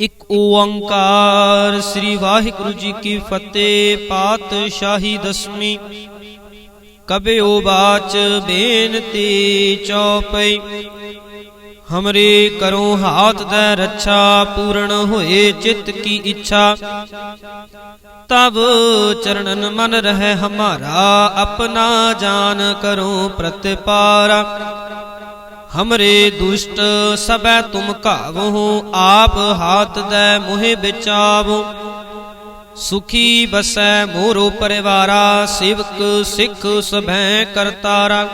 ਇਕ ਓੰਕਾਰ ਸ੍ਰੀ ਵਾਹਿਗੁਰੂ ਜੀ ਕੀ ਫਤਿਹ, ਪਾਤਸ਼ਾਹੀ ਦਸਵੀਂ। ਕਬਿਓ ਬਾਚ ਬੇਨਤੀ ਚਉਪਈ ਹਮਰੇ ਕਰੋ ਹਾਥ ਦੇ ਰੱਛਾ, ਪੂਰਨ ਹੋਏ ਚਿੱਤ ਕੀ ਇੱਛਾ। ਤਬ ਚਰਨਨ ਮਨ ਰਹਿ ਹਮਾਰਾ, ਆਪਣਾ ਜਾਨ ਕਰੋ ਪ੍ਰਤਿਪਾਰਾ। ਹਮਰੇ ਦੁਸ਼ਟ ਸਬੈ ਤੁਮ ਘਾਵਹੁ ਆਪ ਹਾਥ ਦੈ ਮੋਹਿ ਬਿਚਾਵੋ ਸੁਖੀ ਬਸੈ ਮੋਰੋ ਪਰਿਵਾਰਾ ਸਿਵਕ ਸਿੱਖ ਸਭੈ ਕਰਤਾਰਾ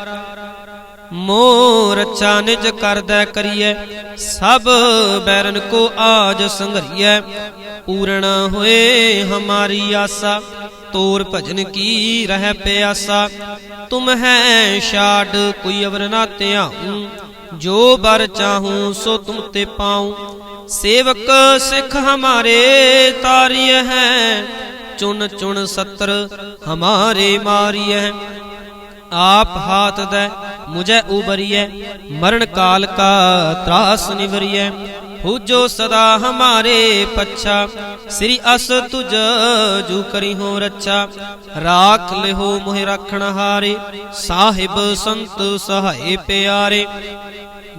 ਮੋਹ ਰੱਛਾ ਨਿਜ ਕਰਦੈ ਕਰੀਐ ਸਭ ਬੈਰਨ ਕੋ ਆਜ ਸੰਘਰੀਐ ਪੂਰਨ ਹੋਏ ਹਮਾਰੀ ਆਸਾ ਤੋਰ ਭਜਨ ਕੀ ਰਹਿ ਪਿਆਸਾ ਤੁਮ ਹੈ ਛਾੜ ਕੋਈ ਅਵਰ ਨਾ ਧਿਆਉ ਜੋ ਬਰ ਚਾਹੂੰ, ਸੋ ਤੁਮ ਤੇ ਪਾਉ। ਸੇਵਕ ਸਿੱਖ ਹਮਾਰੇ ਤਾਰੀਏ ਹੈ, ਚੁਣ ਚੁਣ ਸਤਰ ਹਮਾਰੇ ਮਾਰੀਐ। ਆਪ ਹਾਥ ਦੇ, ਮੁਝੇ ਉਬਰੀਐ, ਮਰਨ ਕਾਲ ਕਾ ਤਰਾਸ ਨਿਵਰੀਐ। ਹੋ ਜੋ ਸਦਾ ਹਮਾਰੇ ਪੱਛਾ, ਸ੍ਰੀ ਅਸ ਤੁਜ ਜੂ ਕਰੀ ਹੋ ਰੱਛਾ। ਰਾਖ ਲਿਹੋ ਮੋਹਿ ਰੱਖਣ ਹਾਰੇ, ਸਾਹਿਬ ਸੰਤ ਸਹਾਏ ਪਿਆਰੇ।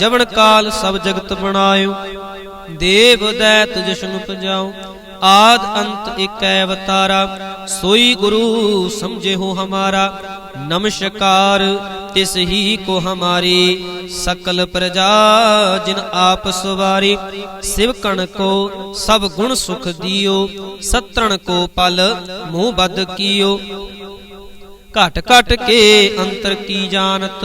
ਜਵਨ ਕਾਲ ਸਭ ਜਗਤ ਬਣਾਇਓ। ਦੇਵ ਦੈਤ ਜਸ਼ਨ ਪਜਾਓ, ਆਦ ਅੰਤ ਏਕੈ ਅਵਤਾਰਾ, ਸੋਈ ਗੁਰੂ ਸਮਝੇ ਹੋ ਹਮਾਰਾ। ਨਮਸਕਾਰ, ਤਿਸ ਹੀ ਕੋ ਹਮਾਰੀ ਸਕਲ ਪ੍ਰਜਾ ਜਿਨ ਆਪ ਸਵਾਰੀ। ਸਿਵ ਕਣ ਕੋ ਸਭ ਗੁਣ ਸੁਖ ਦਿਓ, ਸਤਰਣ ਕੋ ਪਲ ਮੂੰਹ ਬਦ ਕੀਓ। ਘਟ ਘਟ ਕੇ ਅੰਤਰ ਕੀ ਜਾਣਤ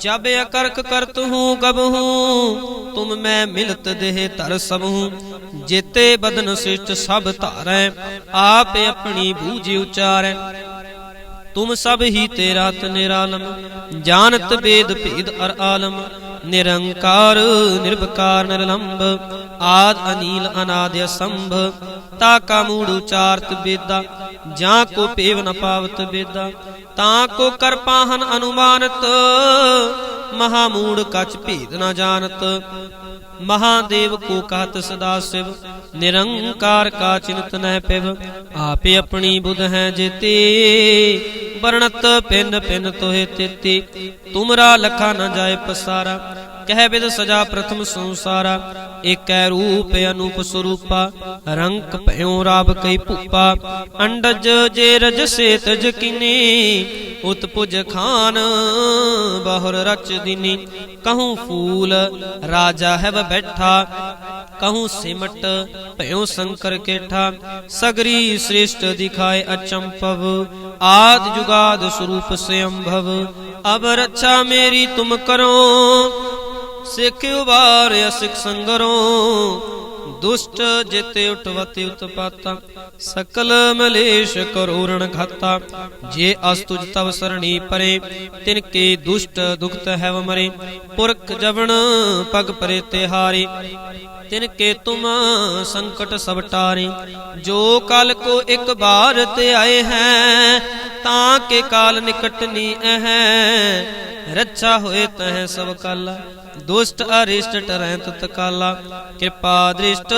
जब अकर्क करत हूँ कब हूँ तुम मैं मिलत देह तर सब हूँ जेते बदन शिष्ट सब धारै आप अपनी बूझ उचारै तुम सब ही तेरा निरालम जानत वेद भेद अर आलम निरंकार निर्भकार निरलंब आद अनील अनाद्य संभ ताका मूड उचारत वेदा जा को पेव न पावत वेदा ਤਾਂ ਕੋ ਕਰਪਾਹਨ ਅਨੁਮਾਨਤ, ਮਹਾ ਮੂੜ ਕਛ ਭੇਦ ਨਾ ਜਾਣਤ। ਮਹਾਦੇਵ ਕੋ ਕਹਤ ਸਦਾ ਸਿਵ, ਨਿਰੰਕਾਰ ਕਾ ਚਿੰਤ ਨਹਿ ਪਿਵ। ਆਪੇ ਆਪਣੀ ਬੁੱਧ ਹੈ ਜੇਤੀ, ਵਰਣਤ ਪਿੰਨ ਪਿੰਨ ਤੋਹੇ ਤੇਤੀ। ਤੁਮਰਾ ਲਖਾ ਨ ਜਾਏ ਪਸਾਰਾ ਕਹਿ ਬਿਦ ਸਜਾ ਪ੍ਰਥਮ ਸੰਸਾਰਾ, ਏਕੈ ਰੂਪ ਅਨੂਪ ਸਰੂਪਾ, ਰੰਕ ਭਇਓ ਰਾਬ ਕਈ ਭੂਪਾ, ਅੰਡਜ ਜੇ ਰਜ ਸੇ ਤਜ ਕਿਨੀ ਉਤਪੁਜ ਖਾਨ ਬਹੁਰ ਰਚ ਦਿਨੀ। ਕਹੂੰ ਫੂਲ ਰਾਜਾ ਹੈ ਬੈਠਾ, ਕਹੂੰ ਸਿਮਟ ਭਇਓ ਸੰਕਰ ਕੇਠਾ, ਸਗਰੀ ਸ੍ਰਿਸ਼ਟ ਦਿਖਾਏ ਅਚੰਪਵ ਆਦ ਜੁਗਾਦ ਸਰੂਪ ਸੇ ਅੰਭਵ ਅਬ ਰੱਛਾ ਮੇਰੀ ਤੁਮ ਕਰੋ ਸਿੱਖ ਉਬਾਰਿਆ ਸਿੱਖ ਸੰਗਰੋ, ਦੁਸ਼ਟ ਜਿਤ ਉਠਵਤੀ ਉਤਪਾਤਾ, ਸਕਲ ਮਲੇਸ਼ ਕਰੂਰਣ ਖਾਤਾ ਜੇ ਅਸ ਤੁਜ ਤਵ ਸਰਣੀ ਪਰੇ, ਤਿਨ ਕੇ ਦੁਸ਼ਟ ਦੁਖਤ ਹੈਵ ਮਰੇ, ਪੁਰਖ ਜਵਣ ਪਗ ਪਰੇ ਤੇ ਹਾਰੇ, ਤਿਨ ਕੇ ਤੁਮ ਸੰਕਟ ਸਭ ਟਾਰੇ, ਜੋ ਕਲ ਕੋ ਇਕ ਬਾਰ ਤੇ ਆਏ ਹੈ, ਤਾਂ ਕੇ ਕਾਲ ਨਿਕਟ ਨੀ ਅਹੈ, ਰੱਛਾ ਹੋਏ ਤਹ ਸਭ ਕਲ। ਦੁਸ਼ਟ ਅਰਿਸ਼ਟ ਟਰੈ ਤਤ ਕਾਲਾ ਕਿਰਪਾ ਦ੍ਰਿਸ਼ਟ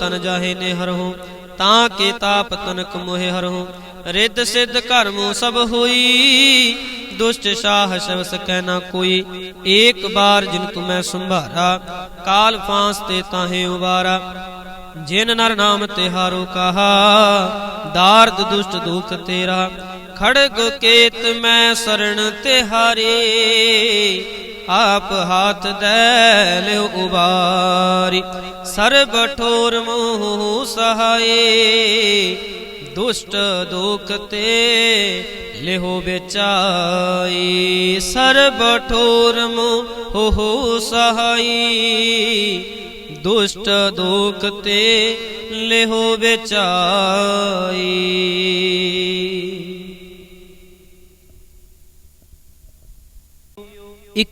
ਤਨ ਜਾਹੇ ਨੇ ਹਰਹੁ ਤਾਂ ਕੇ ਤਾਪ ਤਨਕ ਮੋਹਿ ਹਰਹੁ ਰਿੱਧ ਸਿੱਧ ਕਰਮੁ ਸਭ ਹੋਈ, ਦੁਸ਼ਟ ਸ਼ਾਹ ਸ਼ਵ ਸਕੈ ਨਾ ਕੋਈ। ਏਕ ਬਾਰ ਜਿਨ ਤੁਮੈ ਸੰਭਾਰਾ, ਕਾਲ ਫਾਂਸ ਤੇ ਤਾਹੇ ਉਬਾਰਾ ਜਿਨ ਨਰ ਨਾਮ ਤਿਹਾਰੋ ਕਹਾ, ਦਾਰਦ ਦੁਸ਼ਟ ਦੁਖ ਤੇਰਾ। ਖੜਗ ਕੇਤ ਮੈਂ ਸਰਣ ਤਿਹਾਰੇ ਆਪ ਹੱਥ ਦੈ ਉਬਾਰੀ। ਸਰਬ ਠੋਰ ਮੋਹ ਸਹਾਏ, ਦੁਸ਼ਟ ਦੁਖ ਤੇ ਲਿਹੋ ਵਿਚਾਈ। ਸਰਬ ਠੋਰ ਮੋਹ ਸਹਾਈ, ਦੁਸ਼ਟ ਦੁਖ ਤੇ ਲਿਹੋ ਵਿਚਾਈ ਇਕ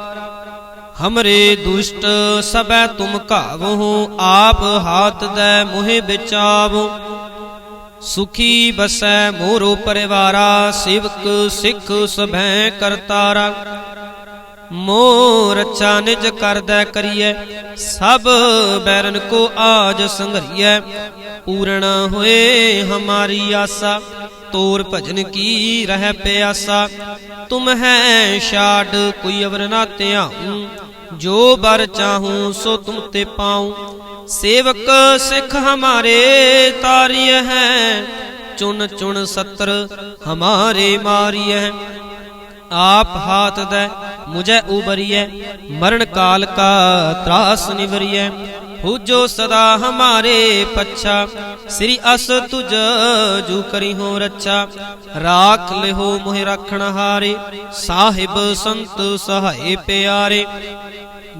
ਹਮਰੇ ਦੁਸ਼ਟ ਸਬੈ ਤੁਮ ਘਾਵੋ ਆਪ ਹਾਥ ਦੈ ਮੋਹਿ ਵਿਚਾਵੋ ਸੁਖੀ ਬਸੈ ਮੋਰੋ ਪਰਿਵਾਰਾ ਸਿਵਕ ਸਿੱਖ ਸਭੈ ਕਰਤਾਰਾ ਮੋ ਰੱਛਾ ਨਿਜ ਕਰਦਾ ਕਰੀਐ ਸਭ ਬੈਰਨ ਕੋ ਆਜ ਸੰਘਰੀਐ ਪੂਰਨ ਹੋਏ ਹਮਾਰੀ ਆਸਾ ਤੋਰ ਭਜਨ ਕੀ ਰਹਿ ਪਿਆਸਾ? ਤੁਮ ਹੈ ਛਾੜ, ਕੋਈ ਅਵਰ ਨਾ ਧਿਆਉ। ਜੋ ਬਰ ਚਾਹੂੰ, ਸੋ ਤੁਮ ਤੇ ਪਾਉ। ਸੇਵਕ ਸਿੱਖ ਹਮਾਰੇ ਤਾਰੀਏ ਹੈ। ਚੁਣ ਚੁਣ ਸਤਰ ਹਮਾਰੇ ਮਾਰੀਐ ਆਪ ਹਾਥ ਦੇ, ਮੁਝੇ ਉਬਰੀਐ। ਮਰਨ ਕਾਲ ਕਾ ਤਰਾਸ ਨਿਵਰੀਐ। ਹੁਜੋ ਸਦਾ ਹਮਾਰੇ ਪੱਛਾ ਸ੍ਰੀ ਅਸ ਤੁਜ ਜੂ ਕਰੀ ਹੋ ਰੱਛਾ ਰਾਖ ਲਿਹੋ ਮੋਹਿ ਰਖਣ ਹਾਰੇ ਸਾਹਿਬ ਸੰਤ ਸਹਾਏ ਪਿਆਰੇ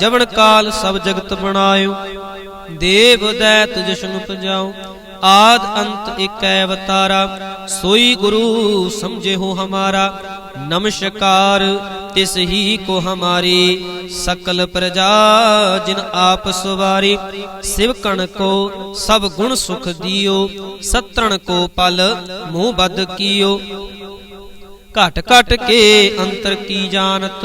ਜਵਨ ਕਾਲ ਸਭ ਜਗਤ ਬਣਾਇਓ। ਦੇਵ ਦੈਤ ਜਸ਼ਨ ਪਜਾਓ ਆਦ ਅੰਤ ਏਕੈ ਅਵਤਾਰਾ। ਸੋਈ ਗੁਰੂ ਸਮਝੇ ਹੋ ਹਮਾਰਾ। ਨਮਸਕਾਰ ਤਿਸ ਹੀ ਕੋ ਹਮਾਰੀ। ਸਕਲ ਪ੍ਰਜਾ ਜਿਨ ਆਪ ਸਵਾਰੀ। ਸਿਵਕਣ ਕੋ ਸਭ ਗੁਣ ਸੁਖ ਦਿਓ। ਸਤਰਣ ਕੋ ਪਲ ਮੂੰਹ ਬਦ ਕੀਓ। ਘਟ ਘਟ ਕੇ ਅੰਤਰ ਕੀ ਜਾਣਤ।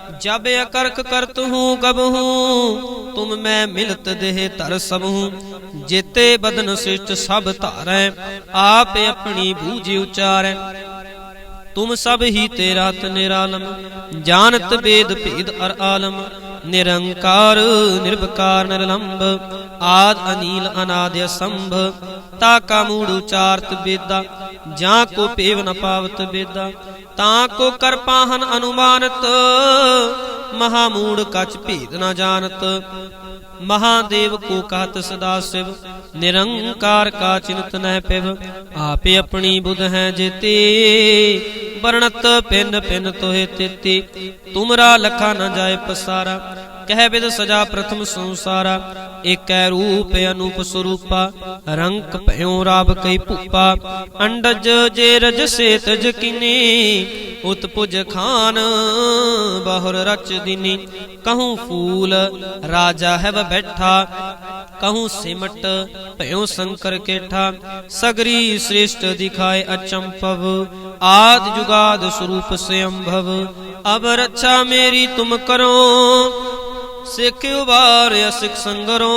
ਜਬ ਅਕਰਖ ਕਰਤ ਹੂੰ ਕਬ ਹੂੰ, ਤੁਮ ਮੈਂ ਮਿਲਤ ਦੇਹ ਧਰ ਸਭ ਹੂੰ। ਜੇਤੇ ਬਦਨ ਸਿਸ਼ਟ ਸਭ ਧਾਰੈ, ਆਪ ਆਪਣੀ ਬੂਝ ਉਚਾਰੈ। ਤੁਮ ਸਭ ਹੀ ਤੇਰਾ ਤ ਨਿਰਾਲਮ, ਜਾਣਤ ਵੇਦ ਭੇਦ ਅਰ ਆਲਮ। ਨਿਰੰਕਾਰ ਨਿਰਭਕਾਰ ਨਿਰਲੰਭ ਆਦ ਅਨੀਲ, ਅਨਾਦ ਅਸੰਭ। ਤਾ ਕਾ ਮੂੜ ਉਚਾਰਤ ਬੇਦਾ, ਜਾਂ ਕੋ ਪੇਵ ਨ ਪਾਵਤ ਬੇਦਾ। ਤਾਂ ਕੋ ਕਰ ਪਾਹਨ ਅਨੁਮਾਨਤ, ਮਹਾ ਮੂੜ ਕਛ ਭੇਦ ਨ ਜਾਣਤ। ਮਹਾਦੇਵ ਕੋ ਕਹਤ ਸਦਾ ਸਿਵ, ਨਿਰੰਕਾਰ ਕਾ ਚਿੰਤ ਨਹਿ ਪਿਵ। ਆਪੇ ਆਪਣੀ ਬੁਧ ਹੈ ਜੇਤੀ, ਵਰਣਤ ਪਿੰਨ ਪਿੰਨ ਤੋਹਿ ਤੇਤੀ। ਤੁਮਰਾ ਲਖਾ ਨ ਜਾਏ ਪਸਾਰਾ ਕਹਿ ਬਿਦ ਸਜਾ ਪ੍ਰਥਮ ਸੰਸਾਰਾ, ਏਕੈ ਰੂਪ ਅਨੂਪ ਸਰੂਪਾ, ਰੰਕ ਭਇਓ ਰਾਬ ਕਈ ਭੂਪਾ, ਅੰਡਜ ਜੇ ਰਜ ਸੇ ਤਜ ਕਿਨੀ ਉਤਪੁਜ ਖਾਨ ਬਾਹਰ ਰਚ ਦਿਨੀ। ਕਹੂੰ ਫੂਲ ਰਾਜਾ ਹੈ ਬੈਠਾ, ਕਹੂੰ ਸਿਮਟ ਭਇਓ ਸ਼ੰਕਰ ਕੇਠਾ, ਸਗਰੀ ਸ੍ਰੇਸ਼ਟ ਦਿਖਾਏ ਅਚੰਪਵ ਆਦ ਜੁਗਾਦ ਸਰੂਪ ਸਯੰਭਵ ਅਬ ਰੱਛਾ ਮੇਰੀ ਤੁਮ ਕਰੋ ਸਿੱਖ ਉਬਾਰ ਸਿੱਖ ਸੰਗਰੋ,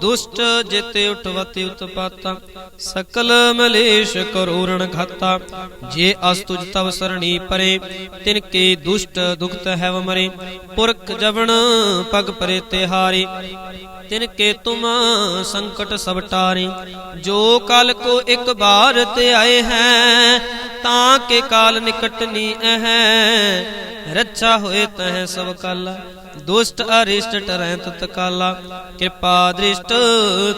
ਦੁਸ਼ਟ ਜਿਤੇ ਉਠਵਤੀ ਉਤਪਾਤਾ, ਸਕਲ ਮਲੇਸ਼ ਕਰੋਰਣ ਘਾਤਾ। ਜੇ ਅਸ ਤੁਜ ਤਵ ਸਰਣੀ ਪਰੇ, ਤਿਨ ਕੇ ਦੁਸ਼ਟ ਦੁਖਤ ਹੈਵ ਮਰੇ। ਪੁਰਖ ਜਵਣ ਪਗ ਪਰੇ ਤਿਹਾਰੇ ਤਿਨ ਕੇ ਤੁਮ ਸੰਕਟ ਸਭ ਟਾਰੇ। ਜੋ ਕਲ ਕੋ ਇੱਕ ਬਾਰ ਤੇ ਆਏ ਹੈ, ਤਾਂ ਕੇ ਕਾਲ ਨਿਕਟ ਨੀ ਹੈ ਰੱਛਾ ਹੋਏ ਤਹ ਸਭ ਕਾਲਾ। ਦੁਸ਼ਟ ਅਰਿਸ਼ਟ ਟਰੈ ਤਤ ਕਿਰਪਾ ਦ੍ਰਿਸ਼ਟ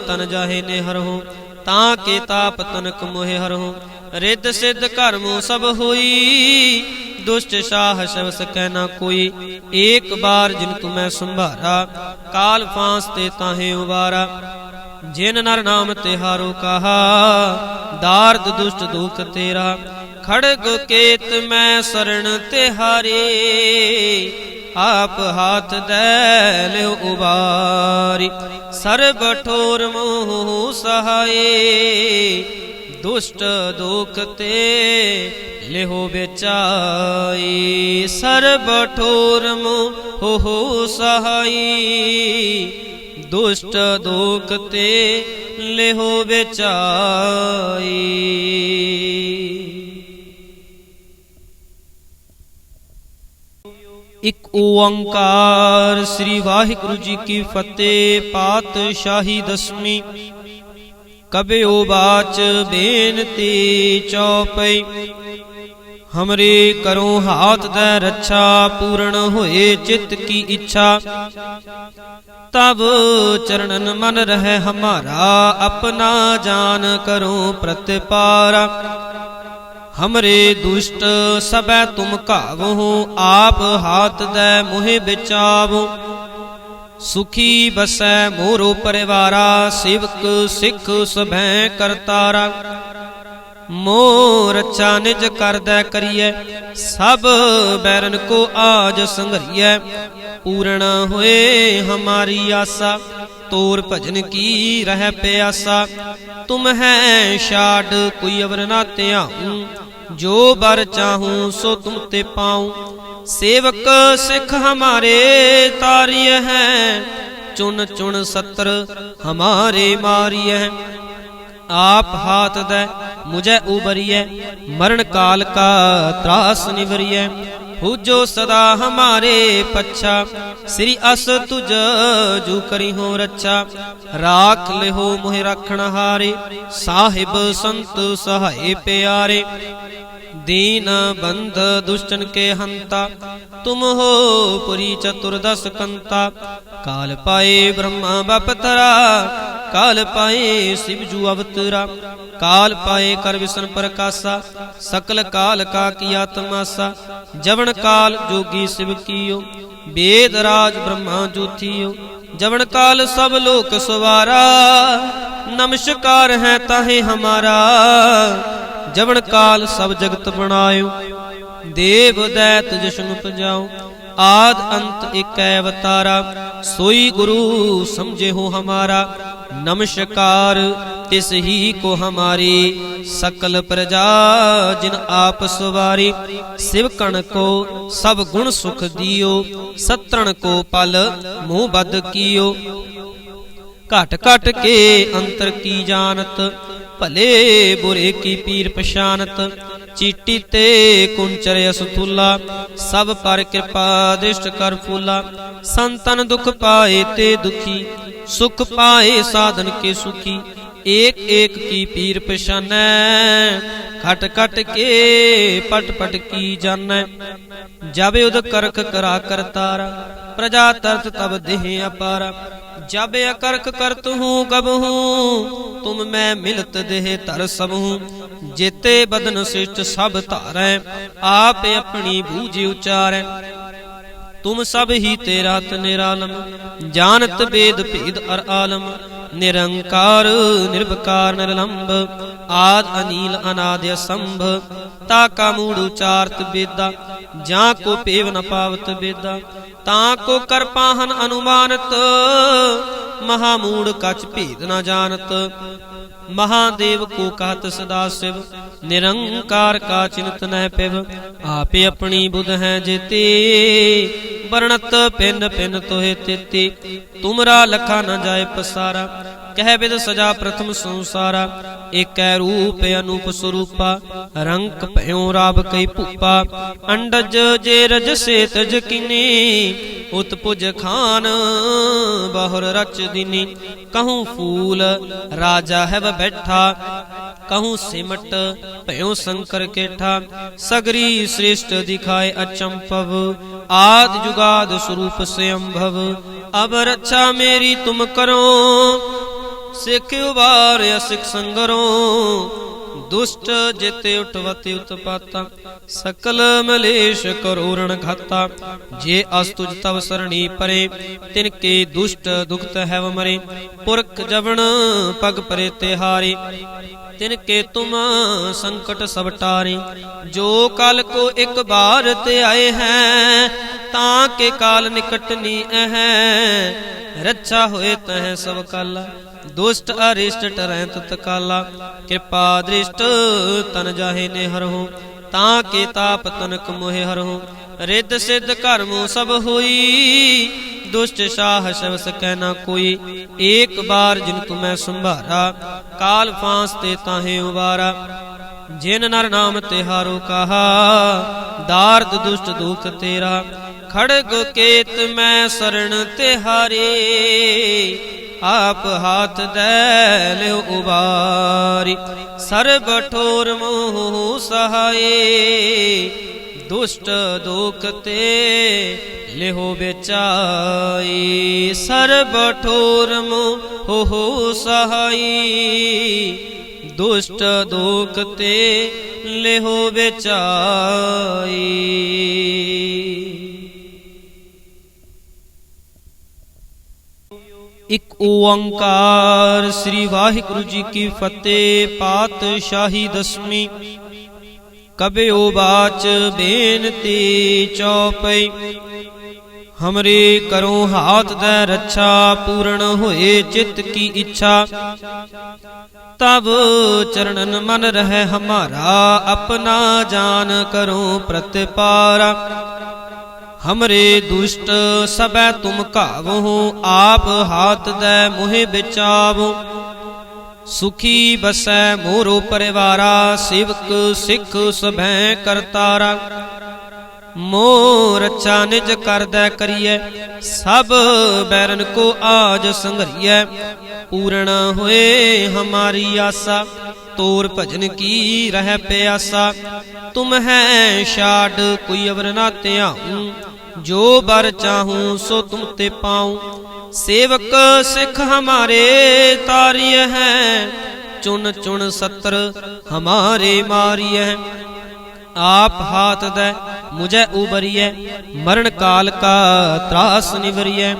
ਤਨ ਜਾਹੇ ਨੇ ਹਰਹੁ ਤਾਂ ਕੇ ਤਾਪ ਤਨਕ ਮੋਹਿ ਹਰਹੁ ਰਿੱਧ ਸਿੱਧ ਕਰਮੋ ਸਭ ਹੋਈ, ਦੁਸ਼ਟ ਸ਼ਾਹ ਸ਼ਬ ਸਕੈ ਨਾ ਕੋਈ। ਏਕ ਬਾਰ ਜਿਨ ਤੁਮੈ ਸੰਭਾਰਾ, ਕਾਲ ਫਾਂਸ ਤੇ ਤਾਹੇ ਉਵਾਰਾ। ਜਿਨ ਨਰ ਨਾਮ ਤਿਹਾਰੋ ਕਹਾ, ਦਾਰਦ ਦੁਸ਼ਟ ਦੁਖ ਤੇਰਾ। ਖੜਗ ਕੇਤ ਮੈਂ ਸਰਣ ਤਿਹਾਰੇ ਆਪ ਹੱਥ ਦੈ ਉਬਾਰੀ। ਸਰਬ ਠੋਰ ਮੋਹ ਸਹਾਏ ਦੁਸ਼ਟ ਦੁਖ ਤੇ ਲਿਹੋ ਵਿਚਾਈ। ਸਰਬ ਠੋਰ ਮੋਹ ਸਹਾਈ, ਦੁਸ਼ਟ ਦੁਖ ਤੇ ਲਿਹੋ ਵਿਚਾਈ। ਇਕ ਓੰਕਾਰ। ਸ੍ਰੀ ਵਾਹਿਗੁਰੂ ਜੀ ਕੀ ਫਤਿਹ, ਪਾਤਸ਼ਾਹੀ ਦਸਮੀ ਕਬਿਓ ਬਾਚ ਬੇਨਤੀ ਚਉਪਈ ਹਮਰੇ ਕਰੋ ਹਾਥ ਦੇ ਰੱਛਾ, ਪੂਰਨ ਹੋਏ ਚਿਤ ਕੀ ਇੱਛਾ। ਤਬ ਚਰਣਨ ਮਨ ਰਹਿ ਹਮਾਰਾ, ਆਪਣਾ ਜਾਨ ਕਰੋ ਪ੍ਰਤਿਪਾਰਾ। ਹਮਰੇ ਦੁਸ਼ਟ ਸਬੈ ਤੁਮ ਘਾਵਹੁ ਆਪ ਹਾਥ ਦੈ ਮੋਹਿ ਵਿਚਾਵੋ ਸੁਖੀ ਬਸੈ ਮੋਰੋ ਪਰਿਵਾਰਾ ਸਿਵਕ ਸਿੱਖ ਸਭੈ ਕਰਤਾਰਾ ਮੋ ਰਚਾ ਨਿਜ ਕਰਦਾ ਕਰੀਐ ਸਭ ਬੈਰਨ ਕੋ ਆਜ ਸੰਘਰੀਐ ਪੂਰਨ ਹੋਏ ਹਮਾਰੀ ਆਸਾ ਤੋਰ ਭਜਨ ਕੀ ਰਹਿ ਪਿਆਸਾ? ਤੁਮ ਹੈ ਛਾੜ, ਕੋਈ ਅਵਰ ਨਾ ਧਿਆਉ। ਜੋ ਬਰ ਚਾਹੂੰ, ਸੋ ਤੁਮ ਤੇ ਪਾਉ। ਸੇਵਕ ਸਿੱਖ ਹਮਾਰੇ ਤਾਰੀਏ ਹੈ। ਚੁਣ ਚੁਣ ਸਤਰ ਹਮਾਰੇ ਮਾਰੀਐ ਆਪ ਹਾਥ ਦੈ, ਮੁਝੈ ਉਬਰੀਐ। ਮਰਨ ਕਾਲ ਕਾ ਤਰਾਸ ਨਿਵਰੀਐ। ਹੋ ਜੋ ਸਦਾ ਹਮਾਰੇ ਪੱਛਾ, ਸ੍ਰੀ ਅਸ ਤੁਜ ਜੂ ਕਰੀ ਹੋ ਰੱਛਾ। ਰਾਖ ਲਿਹੋ ਮੋਹਿ ਰੱਖਣ ਹਾਰੇ, ਸਾਹਿਬ ਸੰਤ ਸਹਾਏ ਪਿਆਰੇ। ਦੀਨ ਬੰਧ ਦੁਸ਼ਟਨ ਕੇ ਹੰਤਾ, ਤੁਮ ਹੋ ਪੁਰੀ ਚਤੁਰਦਸ ਕੰਤਾ। ਕਾਲ ਪਾਏ ਬ੍ਰਹਮਾ ਬਪਤਰਾ ਕਾਲ ਪਾਏ ਸਿਵ ਜੂ ਅਵਤਰਾ। ਕਾਲ ਪਾਏ ਕਰ ਵਿਸ਼ਨ ਪ੍ਰਕਾਸ਼ਾ, ਸਕਲ ਕਾਲ ਕਾ ਕੀਆ ਤਮਾਸਾ। ਜਵਨ ਕਾਲ ਜੋਗੀ ਸਿਵ ਕੀਓ ਵੇਦ ਰਾਜ ਬ੍ਰਹਮਾ ਜੋਥੀਓ। ਜਵਨ ਕਾਲ ਸਭ ਲੋਕ ਸਵਾਰਾ, ਨਮਸਕਾਰ ਹੈ ਤਾਹੇ ਹਮਾਰਾ। ਜਵਨ ਕਾਲ ਸਭ ਜਗਤ ਬਣਾਇਓ। ਦੇਵ ਦੈਤ ਜਸ਼ਨ ਪਜਾਓ ਆਦ ਅੰਤ ਏਕੈ ਅਵਤਾਰਾ, ਸੋਈ ਗੁਰੂ ਸਮਝੇ ਹੋ ਹਮਾਰਾ। ਨਮਸਕਾਰ, ਤਿਸ ਹੀ ਕੋ ਹਮਾਰੀ, ਸਕਲ ਪ੍ਰਜਾ ਜਿਨ ਆਪ ਸਵਾਰੀ। ਸਿਵ ਕਣ ਕੋ ਸਭ ਗੁਣ ਸੁਖ ਦਿਓ, ਸਤਰਣ ਕੋ ਪਲ ਮੂੰਹ ਬਦ ਕੀਓ। ਘਟ ਘਟ ਕੇ ਅੰਤਰ ਕੀ ਜਾਣਤ? ਭਲੇ ਬੁਰੇ ਕੀ ਪੀਰ ਪਛਾਨਤ? ਚੀਟੀ ਤੇ ਕੁੰਚਰ ਅਸਥੂਲਾ, ਸਭ ਪਰ ਕਿਰਪਾ ਦ੍ਰਿਸ਼ਟ ਕਰ ਫੂਲਾ। ਸੰਤਨ ਦੁਖ ਪਾਏ ਤੇ ਦੁਖੀ, ਸੁਖ ਪਾਏ ਸਾਧਨ ਕੇ ਸੁਖੀ। ਏਕ ਏਕ ਕੀ ਪੀਰ ਪਛਾਨੈ ਖਟ ਖਟ ਕੇ ਪਟ ਪਟ ਕੀ ਜਾਣੈ। ਜਬ ਉਦ ਕਰਖ ਕਰਾ ਕਰਤਾਰਾ, ਪ੍ਰਜਾ ਤਰਤ ਤਬ ਦੇਹ ਅਪਾਰਾ। ਜਬ ਅਕਰਖ ਕਰਤ ਹੂੰ ਕਬ ਹੂੰ, ਤੁਮ ਮੈਂ ਮਿਲਤ ਦੇਹ ਧਰ ਸਭ। ਹੂੰ ਜੇਤੇ ਬਦਨ ਸਿਸ਼ਟ ਸਭ ਧਾਰੈ, ਆਪ ਆਪਣੀ ਬੂਝ ਉਚਾਰੈ। ਤੁਮ ਸਭ ਹੀ ਤੇਰਾ ਤ ਨਿਰਾਲਮ ਜਾਣਤ ਵੇਦ ਭੇਦ ਅਰ ਆਲਮ। ਨਿਰੰਕਾਰ ਨਿਰਭਕਾਰ ਨਿਰਲੰਭ, ਆਦ, ਅਨੀਲ, ਅਨਾਦਿ, ਅਸੰਭ। ਤਾ ਕਾ ਮੂੜ ਉਚਾਰਤ ਬੇਦਾ ਜਾਂ ਕੋ ਪੇਵ ਨ ਪਾਵਤ ਬੇਦਾ ਤਾਂ ਕੋ ਕਰਪਾਹਨ ਅਨੁਮਾਨਤ, ਮਹਾ ਮੂੜ ਕਛ ਭੇਦ ਨ ਜਾਣਤ। ਮਹਾਦੇਵ ਕੋ ਕਹਤ ਸਦਾ ਸਿਵ, ਨਿਰੰਕਾਰ ਕਾ ਚਿੰਤ ਨਹਿ ਪਿਵ, ਆਪੇ ਆਪਣੀ ਬੁਧ ਹੈ ਜੇਤੇ। ਵਰਣਤ ਪਿੰਨ ਪਿੰਨ ਤੋਹਿ ਤੇਤੀ, ਤੁਮਰਾ ਲਖਾ ਨਾ ਜਾਏ ਪਸਾਰਾ। ਕਹਿ ਬਿਦ ਸਜਾ ਪ੍ਰਥਮ ਸੰਸਾਰਾ, ਏਕੈ ਰੂਪ ਅਨੂਪ ਸਰੂਪਾ। ਰੰਕ ਭਇਓ ਰਾਬ ਕਈ ਭੂਪਾ, ਅੰਡਜ ਜੇ ਰਜ ਸੇ ਤਜ ਕਿਨੀ। ਉਤਪੁਜ ਖਾਨ, ਬਹੁਰ ਰਚ ਦਿਨੀ। ਕਹੂੰ ਫੂਲ, ਰਾਜਾ ਹੈ ਬੈਠਾ। ਕਹੂੰ ਸਿਮਟ ਭਇਓ ਸ਼ੰਕਰ ਕੇਠਾ। ਸਗਰੀ ਸ੍ਰੇਸ਼ਟ ਦਿਖਾਏ ਅਚੰਪਵ ਆਦ ਜੁਗਾਦ ਸਰੂਪ ਸਯੰਭਵ ਅਬ ਰੱਛਾ ਮੇਰੀ ਤੁਮ ਕਰੋ। ਸਿੱਖ ਉਬਾਰ ਅਸਿਕ ਸੰਗਰੋ। ਦੁਸ਼ਟ ਜਿਤੇ ਉਠਵਤੀ ਉਤਪਾਤਾ, ਸਕਲ ਮਲੇਸ਼ ਕਰੋਰਣ ਘਾਤਾ। ਜੇ ਅਸ ਤੁਜ ਤਵ ਸਰਣੀ ਪਰੇ, ਤਿਨ ਕੇ ਦੁਸ਼ਟ ਦੁਖਤ ਹੈਵ ਮਰੇ। ਪੁਰਖ ਜਵਣ ਪਗ ਪਰੇ ਤਿਹਾਰੇ ਤਿਨ ਕੇ ਤੁਮ ਸੰਕਟ ਸਭ ਟਾਰੇ। ਜੋ ਕਲ ਕੋ ਇੱਕ ਬਾਰ ਤੇ ਆਏ ਹੈ, ਤਾਂ ਕੇ ਕਾਲ ਨਿਕਟ ਨੀ ਹੈ ਰੱਛਾ ਹੋਏ ਤਹ ਸਭ ਕਲ। ਦੁਸ਼ਟ ਅਰਿਸ਼ਟ ਟਰੈ ਤੁਤ ਕਾਲਾ, ਕਿਰਪਾ ਦ੍ਰਿਸ਼ਟ ਤਨ ਜਾਹੇ ਨੇ ਹਰਹੁ ਤਾਂ ਕੇ ਤਾਪ ਤਨਕ ਮੋਹਿ ਹਰਹੁ ਰਿੱਧ ਸਿੱਧ ਕਰਮੁ ਸਭ ਹੋਈ, ਦੁਸ਼ਟ ਸ਼ਾਹ ਸ਼ਵ ਸਕੈ ਨਾ ਕੋਈ। ਏਕ ਬਾਰ ਜਿਨ ਤੁਮੈ ਸੰਭਾਰਾ, ਕਾਲ ਫਾਂਸ ਤੇ ਤਾਹੇ ਉਬਾਰਾ ਜਿਨ ਨਰ ਨਾਮ ਤਿਹਾਰੋ ਕਹਾ, ਦਾਰਦ ਦੁਸ਼ਟ ਦੁਖ ਤੇਰਾ। ਖੜਗ ਕੇਤ ਮੈਂ ਸਰਣ ਤਿਹਾਰੇ ਆਪ ਹੱਥ ਦੇ ਉਬਾਰੀ। ਸਰਬ ਠੋਰ ਮੋਹ ਸਹਾਏ ਦੁਸ਼ਟ ਦੁਖ ਤੇ ਲਿਹੋ ਵਿਚਾਈ ਸਰਬ ਠੋਰ ਮੋਹ ਸਹਾਈ, ਦੁਸ਼ਟ ਦੁਖ ਤੇ ਲਿਹੋ ਵਿਚਾਈ ਇਕ ਓੰਕਾਰ ਸ੍ਰੀ ਵਾਹਿਗੁਰੂ ਜੀ ਕੀ ਫਤਿਹ, ਪਾਤਸ਼ਾਹੀ ਦਸਵੀਂ। ਕਬਿਓ ਬਾਚ ਬੇਨਤੀ ਚਉਪਈ ਹਮਰੇ ਕਰੋ ਹਾਥ ਦੇ ਰੱਛਾ, ਪੂਰਨ ਹੋਏ ਚਿਤ ਕੀ ਇੱਛਾ। ਤਬ ਚਰਣਨ ਮਨ ਰਹਿ ਹਮਾਰਾ, ਆਪਣਾ ਜਾਨ ਕਰੋ ਪ੍ਰਤਿਪਾਰਾ। ਹਮਰੇ ਦੁਸ਼ਟ ਸਬੈ ਤੁਮ ਘਾਵਹੁ ਆਪ ਹਾਥ ਦੇ ਮੋਹਿ ਬਿਚਾਵੋ ਸੁਖੀ ਬਸੈ ਮੋਰੋ ਪਰਿਵਾਰਾ ਸਿਵਕ ਸਿੱਖ ਸਭੈ ਕਰਤਾਰਾ ਮੋ ਰੱਛਾ ਨਿਜ ਕਰਦੈ ਕਰੀਐ ਸਭ ਬੈਰਨ ਕੋ ਆਜ ਸੰਘਰੀਐ ਪੂਰਨ ਹੋਏ ਹਮਾਰੀ ਆਸਾ ਤੋਰ ਭਜਨ ਕੀ ਰਹਿ ਪਿਆਸਾ? ਤੁਮ ਹੈ ਛਾੜ, ਕੋਈ ਅਵਰ ਨਾ ਧਿਆਉ। ਜੋ ਬਰ ਚਾਹੂੰ, ਸੋ ਤੁਮ ਤੇ ਪਾਉ। ਸੇਵਕ ਸਿੱਖ ਹਮਾਰੇ ਤਾਰੀਏ ਹੈ। ਚੁਣ ਚੁਣ ਸਤਰ ਹਮਾਰੇ ਮਾਰੀਐ। ਆਪ ਹਾਥ ਦੇ, ਮੁਝੇ ਉਬਰੀਐ। ਮਰਨ ਕਾਲ ਕਾ ਤਰਾਸ ਨਿਵਰੀਐ।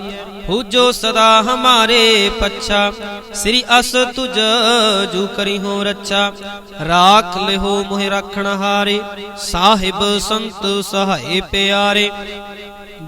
ਹੁਜੋ ਸਦਾ ਹਮਾਰੇ ਪੱਛਾ। ਸ੍ਰੀ ਅਸ ਤੁਜ ਜੂ ਕਰੀ ਹੋ ਰੱਛਾ। ਰਾਖ ਲਿਹੋ ਮੋਹਿ ਰੱਖਣ ਹਾਰੇ। ਸਾਹਿਬ ਸੰਤ ਸਹਾਏ ਪਿਆਰੇ।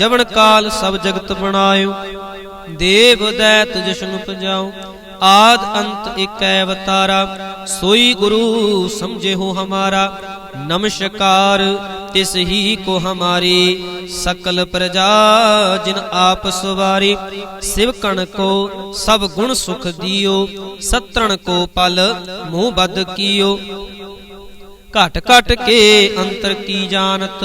ਜਵਨ ਕਾਲ ਸਭ ਜਗਤ ਬਣਾਇਓ। ਦੇਵ ਦੈਤ ਜਸ਼ਨ ਪਜਾਓ, ਆਦ ਅੰਤ ਇਕੈ ਅਵਤਾਰਾ। ਸੋਈ ਗੁਰੂ ਸਮਝੇ ਹੋ ਹਮਾਰਾ, ਨਮਸਕਾਰ ਤਿਸ ਹੀ ਕੋ ਹਮਾਰੀ। ਸਕਲ ਪ੍ਰਜਾ ਜਿਨ ਆਪ ਸਵਾਰੀ, ਸਿਵ ਕਣ ਕੋ ਸਭ ਗੁਣ ਸੁਖ ਦਿਓ, ਸਤਰਣ ਕੋ ਪਲ ਮੂੰਹ ਬਦ ਕੀਓ। ਘਟ ਘਟ ਕੇ ਅੰਤਰ ਕੀ ਜਾਣਤ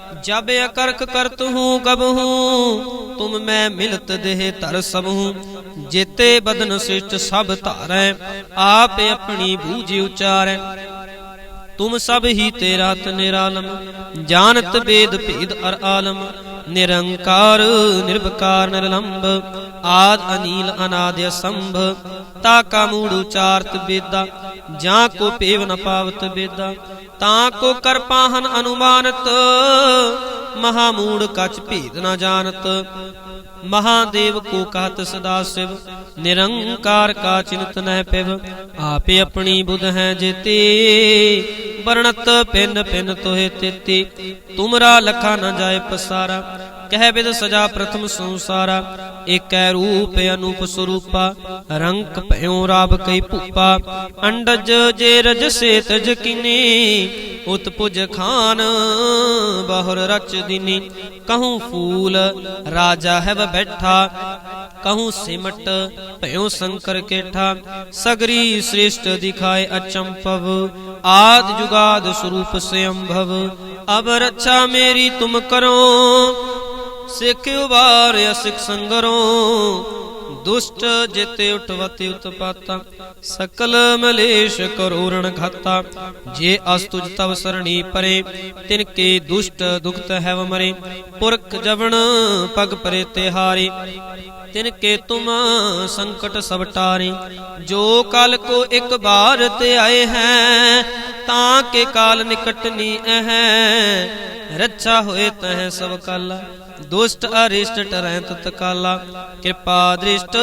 जब अकर्क करत हूँ कब हूँ तुम मैं मिलत देह तर सब हूँ जेते बदन सिष्ट सब धारै आप अपनी बूझ उचारै तुम सब ही तेरा निरालम जानत वेद भेद अर आलम निरंकार निर्विकार निर्लंब आद अनील अनादय संभ ताका मूड़ उचारत बेदा जा को पेव न पावत बेदा ਤਾਂ ਕੋ ਕਰ ਪਾਹਨ ਅਨੁਮਾਨਤ ਮਹਾਮੂੜ ਕਛ ਭੇਦ ਨ ਜਾਣਤ। ਮਹਾਦੇਵ ਕੋ ਕਹਤ ਸਦਾ ਸਿਵ, ਨਿਰੰਕਾਰ ਕਾ ਚਿੰਤ ਨਹਿ ਪਿਵ। ਆਪੇ ਆਪਣੀ ਬੁਧ ਹੈ ਜੇਤੀ, ਵਰਣਤ ਪਿੰਨ ਪਿੰਨ ਤੋਹਿ ਤੇਤੀ। ਤੁਮਰਾ ਲਖਾ ਨ ਜਾਏ ਪਸਾਰਾ ਕਹਿ ਬਿਦ ਸਜਾ ਪ੍ਰਥਮ ਸੰਸਾਰਾ, ਏਕੈ ਰੂਪ ਅਨੂਪ ਸਰੂਪਾ, ਰੰਕ ਭਇਓ ਰਾਬ ਕਈ ਭੂਪਾ, ਅੰਡਜ ਜੇ ਰਜ ਸੇ ਤਜ ਕਿਨੀ, ਉਤ ਖਾਨ ਬਾਹਰ ਰਚ ਦਿਨੀ। ਕਹੂੰ ਫੂਲ ਰਾਜਾ ਹੈ ਬੈਠਾ, ਕਹੂੰ ਸਿਮਟ ਭਇਓ ਸ਼ੰਕਰ ਕੇਠਾ, ਸਗਰੀ ਸ੍ਰੇਸ਼ਟ ਦਿਖਾਏ ਅਚੰਪਵ ਆਦ ਜੁਗਾਦ ਸਰੂਪ ਸਯੰਭਵ ਅਬ ਰੱਛਾ ਮੇਰੀ ਤੁਮ ਕਰੋ ਸਿੱਖ ਉਬਾਰ ਅਸਿਕ ਸੰਗਰੋ, ਦੁਸ਼ਟ ਜਿਤੇ ਉਠਵਤੀ ਉਤਪਾਤਾ, ਸਕਲ ਮਲੇਸ਼ ਕਰੋਰਣ ਘਾਤਾ, ਜੇ ਅਸ ਤੁਜ ਤਵ ਸਰਣੀ ਪਰੇ, ਤਿਨ ਕੇ ਦੁਸ਼ਟ ਦੁਖਤ ਹੈਵ ਮਰੇ, ਪੁਰਖ ਜਵਣ ਪਗ ਪਰੇ ਤਿਹਾਰੇ, ਤਿਨ ਕੇ ਤੁਮ ਸੰਕਟ ਸਭ ਟਾਰੇ, ਜੋ ਕਲ ਕੋ ਇੱਕ ਬਾਰ ਤੇ ਆਏ ਹੈ, ਤਾਂ ਕੇ ਕਾਲ ਨਿਕਟ ਨੀ ਹੈ ਰੱਛਾ ਹੋਏ ਤਹ ਸਭ ਕਾਲਾ। ਦੁਸ਼ਟ ਅਰਿਸ਼ਟ ਟਰੈ ਤਤ ਕਾਲਾ ਕਿਰਪਾ ਦ੍ਰਿਸ਼ਟ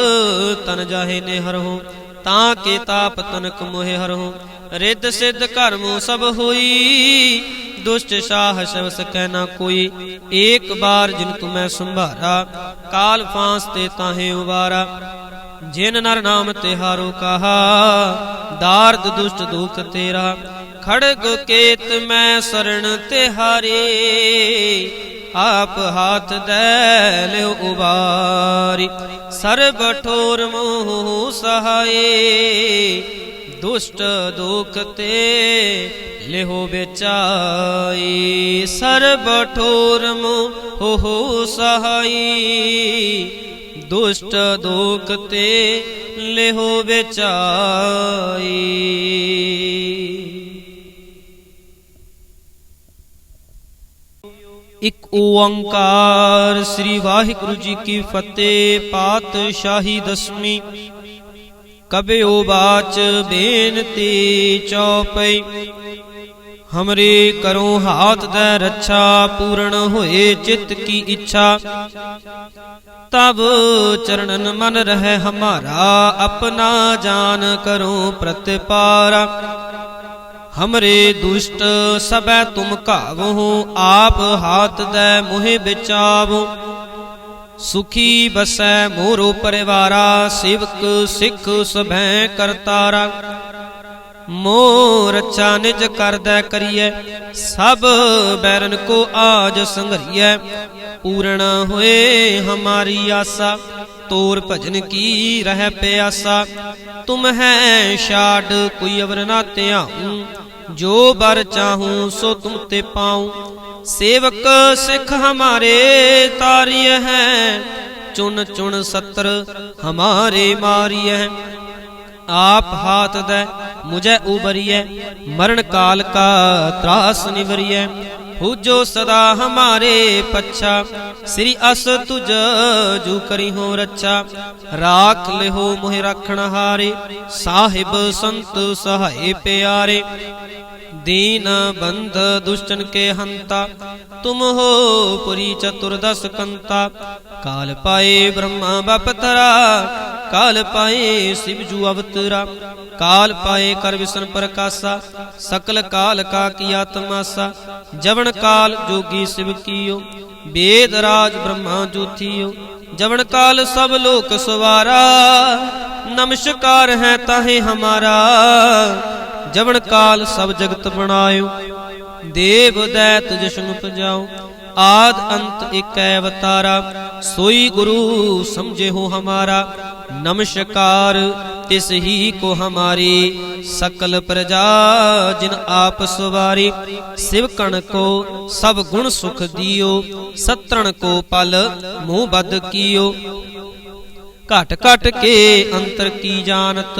ਤਨ ਜਾਹੇ ਨੇ ਹਰਹੁ ਤਾਂ ਕੇ ਤਾਪ ਤਨਕ ਮੋਹਿ ਹਰਹੁ ਰਿੱਧ ਸਿੱਧ ਕਰਮੁ ਸਭ ਹੋਈ, ਦੁਸ਼ਟ ਸਾਹ ਸ਼ਵ ਸਕੈ ਨਾ ਕੋਈ। ਏਕ ਬਾਰ ਜਿਨ ਤੁਮੈ ਸੰਭਾਰਾ, ਕਾਲ ਫਾਂਸ ਤੇ ਤਾਹੇ ਉਵਾਰਾ। ਜਿਨ ਨਰ ਨਾਮ ਤਿਹਾਰੋ ਕਹਾ, ਦਾਰਦ ਦੁਸ਼ਟ ਦੂਖ ਤੇਰਾ। ਖੜਗ ਕੇਤ ਮੈਂ ਸਰਣ ਤਿਹਾਰੇ ਆਪ ਹਾਥ ਦੈ ਉਬਾਰੀ। ਸਰਬ ਠੋਰ ਮੋਹ ਸਹਾਏ ਦੁਸ਼ਟ ਦੁਖ ਤੇ ਲਿਹੋ ਵਿਚਾਈ। ਸਰਬ ਠੋਰ ਮੋਹ ਸਹਾਈ, ਦੁਸ਼ਟ ਦੁਖ ਤੇ ਲਿਹੋ ਵਿਚਾਈ। ਇਕ ਓੰਕਾਰ ਸ੍ਰੀ ਵਾਹਿਗੁਰੂ ਜੀ ਕੀ ਫਤਿਹ, ਪਾਤਸ਼ਾਹੀ ਦਸਮੀ ਕਬਿਓ ਬਾਚ ਬੇਨਤੀ ਚਉਪਈ ਹਮਰੇ ਕਰੋ ਹਾਥ ਦੇ ਰੱਛਾ, ਪੂਰਨ ਹੋਏ ਚਿਤ ਕੀ ਇੱਛਾ। ਤਬ ਚਰਨਨ ਮਨ ਰਹਿ ਹਮਾਰਾ, ਆਪਣਾ ਜਾਨ ਕਰੋ ਪ੍ਰਤਿਪਾਰਾ। ਹਮਰੇ ਦੁਸ਼ਟ ਸਬੈ ਤੁਮ ਘਾਵਹੁ, ਆਪ ਹਾਥ ਦੇ ਮੋਹਿ ਵਿਚਾਵੋ ਸੁਖੀ ਬਸੈ ਮੋਰੋ ਪਰਿਵਾਰਾ, ਸਿਵਕ ਸਿੱਖ ਸਭੈ ਕਰਤਾਰਾ ਮੋਰ ਰਚਾ ਨਿਜ ਕਰਦਾ ਕਰੀਐ, ਸਭ ਬੈਰਨ ਕੋ ਆਜ ਸੰਘਰੀਐ। ਪੂਰਨ ਹੋਏ ਹਮਾਰੀ ਆਸਾ। ਤੋਰ ਭਜਨ ਕੀ ਰਹਿ ਪਿਆਸਾ? ਤੁਮ ਹੈ ਛਾੜ, ਕੋਈ ਅਵਰ ਨਾ ਧਿਆਉ। ਜੋ ਬਰ ਚਾਹੂੰ, ਸੋ ਤੁਮ ਤੇ ਪਾਉ। ਸੇਵਕ ਸਿੱਖ ਹਮਾਰੇ ਤਾਰੀਏ ਹੈ। ਚੁਣ ਚੁਣ ਸਤਰ ਹਮਾਰੇ ਮਾਰੀਐ ਆਪ ਹਾਥ ਦੈ, ਮੁਝੈ ਉਬਰੀਐ। ਮਰਨ ਕਾਲ ਕਾ ਤਰਾਸ ਨਿਵਰੀਐ। ਪੂਜੋ ਸਦਾ ਹਮਾਰੇ ਪੱਛਾ ਸ੍ਰੀ ਅਸ ਤੁਜ ਜੂ ਕਰੀ ਹੋ ਰੱਛਾ ਰਾਖ ਲਿਹੋ ਮੋਹਿ ਰਖਣ ਹਾਰੇ ਸਾਹਿਬ ਸੰਤ ਸਹਾਏ ਪਿਆਰੇ ਦੀਨ ਬੰਧ ਦੁਸ਼ਟਨ ਕੇ ਹੰਤਾ, ਤੁਮ ਹੋ ਪੁਰੀ ਚਤੁਰਦਸ ਕੰਤਾ। ਕਾਲ ਪਾਏ ਬ੍ਰਹਮਾ ਬਪਤਰਾ ਕਾਲ ਪਾਏ ਸਿਵ ਜੂ ਅਵਤਰਾ। ਕਾਲ ਪਾਏ ਕਰ ਵਿਸ਼ਨ ਪ੍ਰਕਾਸ਼ਾ, ਸਕਲ ਕਾਲ ਕਾ ਕੀਆ ਤਮਾਸਾ। ਜਵਨ ਕਾਲ ਜੋਗੀ ਸਿਵ ਕੀਓ ਵੇਦ ਰਾਜ ਬ੍ਰਹਮਾ ਜੋਥੀਓ ਜਵਨ ਕਾਲ ਸਭ ਲੋਕ ਸਵਾਰਾ, ਨਮਸਕਾਰ ਹੈ ਤਾਹੇ ਹਮਾਰਾ। ਜਵਨ ਕਾਲ ਸਭ ਜਗਤ ਬਣਾਇਓ। ਦੇਵ ਦੈਤ ਜਸ਼ਨ ਪਜਾਓ ਆਦ ਅੰਤ ਏਕੈ ਅਵਤਾਰਾ। ਸੋਈ ਗੁਰੂ ਸਮਝੇ ਹੋ ਹਮਾਰਾ ਨਮਸਕਾਰ ਤਿਸ ਹੀ ਕੋ ਹਮਾਰੀ। ਸਕਲ ਪ੍ਰਜਾ ਜਿਨ ਆਪ ਸਵਾਰੀ। ਸਿਵਕਣ ਕੋ ਸਭ ਗੁਣ ਸੁਖ ਦਿਓ। ਸਤਰਣ ਕੋ ਪਲ ਮੂੰਹ ਬਦ ਕੀਓ। ਘਟ ਘਟ ਕੇ ਅੰਤਰ ਕੀ ਜਾਣਤ।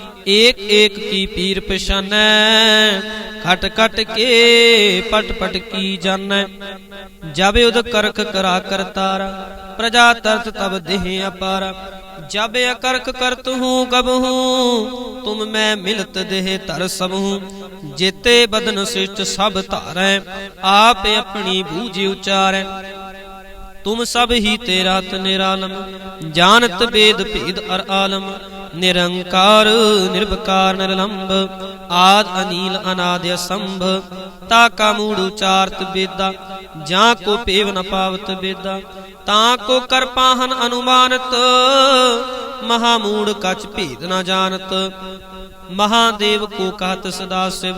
ਏਕ ਏਕ ਕੀ ਪੀਰ ਪਛਾਨੈ, ਖਟ ਖਟ ਕੇ ਪਟ ਪਟ ਕੀ ਜਾਣੈ ਜਬ ਉਦ ਕਰਖ ਕਰਾ ਕਰਤਾਰਾ ਪ੍ਰਜਾ ਤਰਤ ਤਬ ਦੇਹ ਅਪਾਰਾ। ਜਬ ਅਕਰਖ ਕਰਤ ਹੂੰ ਕਬ ਹੂੰ, ਤੁਮ ਮੈਂ ਮਿਲਤ ਦੇਹ ਧਰ ਸਭ ਹੂੰ। ਜੇਤੇ ਬਦਨ ਸਿਸ਼ਟ ਸਭ ਧਾਰੈ, ਆਪ ਆਪਣੀ ਬੂਝ ਉਚਾਰੈ। ਤੁਮ ਸਭ ਹੀ ਤੇਰਾ ਤ ਨਿਰਾਲਮ, ਜਾਣਤ ਬੇਦ ਭੇਦ ਅਰ ਆਲਮ। ਨਿਰੰਕਾਰ ਨਿਰਭਕਾਰ ਨਿਰਲੰਭ, ਆਦ, ਅਨੀਲ, ਅਨਾਦ, ਅਸੰਭ। ਤਾ ਕਾ ਮੂੜ ਉਚਾਰਤ ਬੇਦਾ ਜਾਂ ਕੋ ਪੇਵ ਨ ਪਾਵਤ ਬੇਦਾ ਤਾਂ ਕੋ ਕਰ ਅਨੁਮਾਨਤ, ਮਹਾ ਮੂੜ ਕਛ ਭੇਦ ਨ ਜਾਣਤ। ਮਹਾਦੇਵ ਕੋ ਕਹਤ ਸਦਾ ਸਿਵ,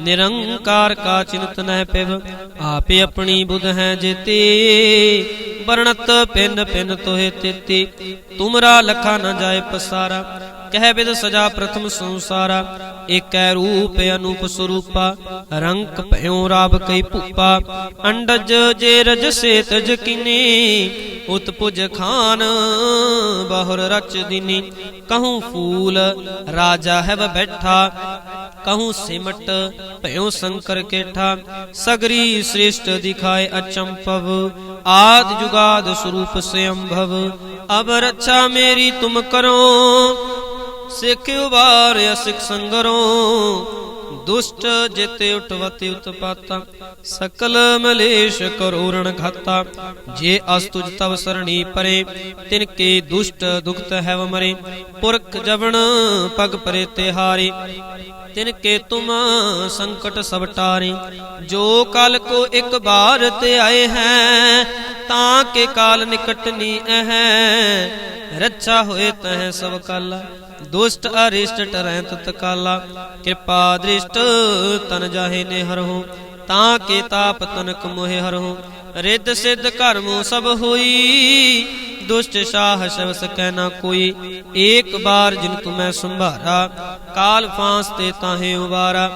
ਨਿਰੰਕਾਰ ਕਾ ਚਿੰਤ ਨਹਿ ਪਿਵ। ਆਪੇ ਆਪਣੀ ਬੁਧ ਹੈ ਜੇਤੇ, ਵਰਣਤ ਪਿੰਨ ਪਿੰਨ ਤੋਹਿ ਤੇਤੀ। ਤੁਮਰਾ ਲਖਾ ਨ ਜਾਏ ਪਸਾਰਾ, ਕਹਿ ਬਿਦ ਸਜਾ ਪ੍ਰਥਮ ਸੰਸਾਰਾ। ਏਕੈ ਰੂਪ ਅਨੂਪ ਸਰੂਪਾ, ਰੰਕ ਭਇਓ ਰਾਬ ਕਈ ਭੂਪਾ। ਅੰਡਜ ਜੇ ਰਜ ਸੇ ਤਜ ਕਿਨੀ ਉਤਪੁਜ ਖਾਨ, ਬਹੁਰ ਰਚ ਦਿਨੀ। ਕਹੂੰ ਫੂਲ, ਰਾਜਾ ਹੈ ਬੈਠਾ। ਕਹੂੰ ਸਿਮਟ ਭਇਓ ਸ਼ੰਕਰ ਕੇਠਾ। ਸਗਰੀ ਸ੍ਰੇਸ਼ਟ ਦਿਖਾਏ ਅਚੰਪਵ ਆਦ ਜੁਗਾਦ ਸਰੂਪ ਸਯੰਭਵ ਅਬ ਰੱਛਾ ਮੇਰੀ ਤੁਮ ਕਰੋ। ਸਿੱਖ ਉਬਾਰ ਸਿੱਖ ਸੰਗਰੋ। ਦੁਸ਼ਟ ਜਿਤੇ ਉਠਵਤੀ ਉਤਪਾਤਾ, ਸਕਲ ਮਲੇਸ਼ ਕਰੋਰਣ ਘਾਤਾ। ਜੇ ਅਸਤੁਜ ਤਵ ਸਰਣੀ ਪਰੇ, ਤਿਨ ਕੇ ਦੁਸ਼ਟ ਦੁਖਤ ਹੈ ਮਰੇ। ਪੁਰਖ ਜਵਣ ਪਗ ਪਰੇ ਤਿਹਾਰੇ ਤਿਨ ਕੇ ਤੁਮ ਸੰਕਟ ਸਭ ਟਾਰੇ। ਜੋ ਕਲ ਕੋ ਇੱਕ ਬਾਰ ਤੇ ਆਏ ਹੈ, ਤਾਂ ਕੇ ਕਾਲ ਨਿਕਟ ਨੀ ਹੈ ਰੱਛਾ ਹੋਏ ਤਹ ਸਭ ਕਲ। ਦੁਸ਼ਟ ਅਰਿਸ਼ਟ ਟਰੈ ਤਤਕਾਲਾ ਕਿਰਪਾ ਦ੍ਰਿਸ਼ਟ ਤਨ ਜਾਹੇ ਨੇ ਹਰਹੁ ਤਾਂ ਕੇ ਤਾਪ ਤਨਕ ਮੋਹਿ ਹਰਹੁ ਰਿੱਧ ਸਿੱਧ ਕਰਮੋ ਸਭ ਹੋਈ, ਦੁਸ਼ਟ ਸਾਹ ਸ਼ਬ ਸਕੈ ਨਾ ਕੋਈ। ਏਕ ਬਾਰ ਜਿਨ ਤੁਮੈ ਸੰਭਾਰਾ, ਕਾਲ ਫਾਂਸ ਤੇ ਤਾਹੇ ਉਬਾਰਾ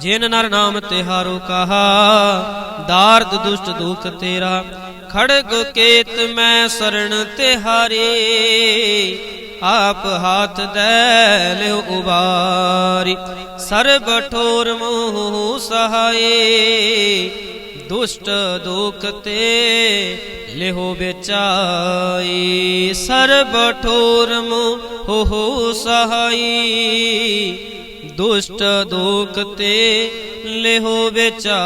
ਜਿਨ ਨਰ ਨਾਮ ਤਿਹਾਰੋ ਕਹਾ, ਦਾਰਦ ਦੁਸ਼ਟ ਦੁਖ ਤੇਰਾ। ਖੜਗ ਕੇਤ ਮੈਂ ਸਰਣ ਤਿਹਾਰੇ ਆਪ ਹੱਥ ਦੇ ਉਬਾਰੀ। ਸਰਬ ਠੋਰ ਮੋਹ ਸਹਾਏ ਦੁਸ਼ਟ ਦੁਖ ਤੇ ਲਿਹੋ ਵਿਚਾਈ। ਸਰਬ ਠੋਰ ਮੋਹ ਸਹਾਈ, ਦੁਸ਼ਟ ਦੁਖ ਤੇ ਲਿਹੋ ਵਿਚਾਈ।